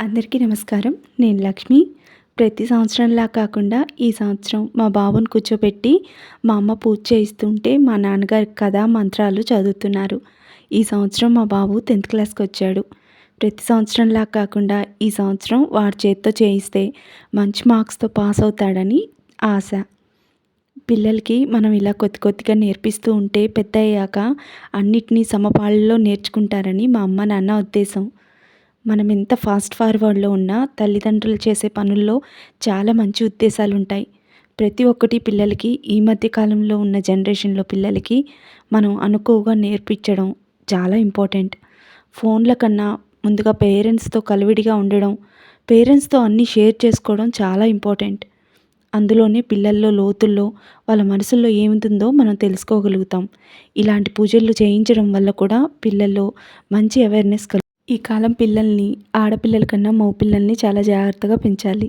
అందరికీ నమస్కారం. నేను లక్ష్మి. ప్రతి సంవత్సరంలా కాకుండా ఈ సంవత్సరం మా బాబుని కూర్చోబెట్టి మా అమ్మ పూజ చేయిస్తుంటే మా నాన్నగారి కథ మంత్రాలు చదువుతున్నారు. ఈ సంవత్సరం మా బాబు టెన్త్ క్లాస్కి వచ్చాడు. ప్రతి సంవత్సరంలా కాకుండా ఈ సంవత్సరం వారి చేత్తో చేయిస్తే మంచి మార్క్స్తో పాస్ అవుతాడని ఆశ. పిల్లలకి మనం ఇలా కొద్ది కొద్దిగా నేర్పిస్తూ ఉంటే పెద్ద అయ్యాక అన్నిటినీ సమపాళ్ళలో నేర్చుకుంటారని మా అమ్మ నాన్న ఉద్దేశం. మనం ఎంత ఫాస్ట్ ఫార్వర్డ్లో ఉన్నా తల్లిదండ్రులు చేసే పనుల్లో చాలా మంచి ఉద్దేశాలు ఉంటాయి ప్రతి ఒక్కటి పిల్లలకి ఈ మధ్య కాలంలో ఉన్న జనరేషన్లో పిల్లలకి మనం అనుకోగా నేర్పించడం చాలా ఇంపార్టెంట్. ఫోన్ల కన్నా ముందుగా పేరెంట్స్తో కలివిడిగా ఉండడం పేరెంట్స్తో అన్నీ షేర్ చేసుకోవడం చాలా ఇంపార్టెంట్. అందులోనే పిల్లల్లో లోతుల్లో వాళ్ళ మనసుల్లో ఏముంటుందో మనం తెలుసుకోగలుగుతాం. ఇలాంటి పూజలు చేయించడం వల్ల కూడా పిల్లల్లో మంచి అవేర్నెస్ కలు ఈ కాలం పిల్లల్ని ఆడపిల్లల కన్నా మగపిల్లల్ని చాలా జాగ్రత్తగా పెంచాలి.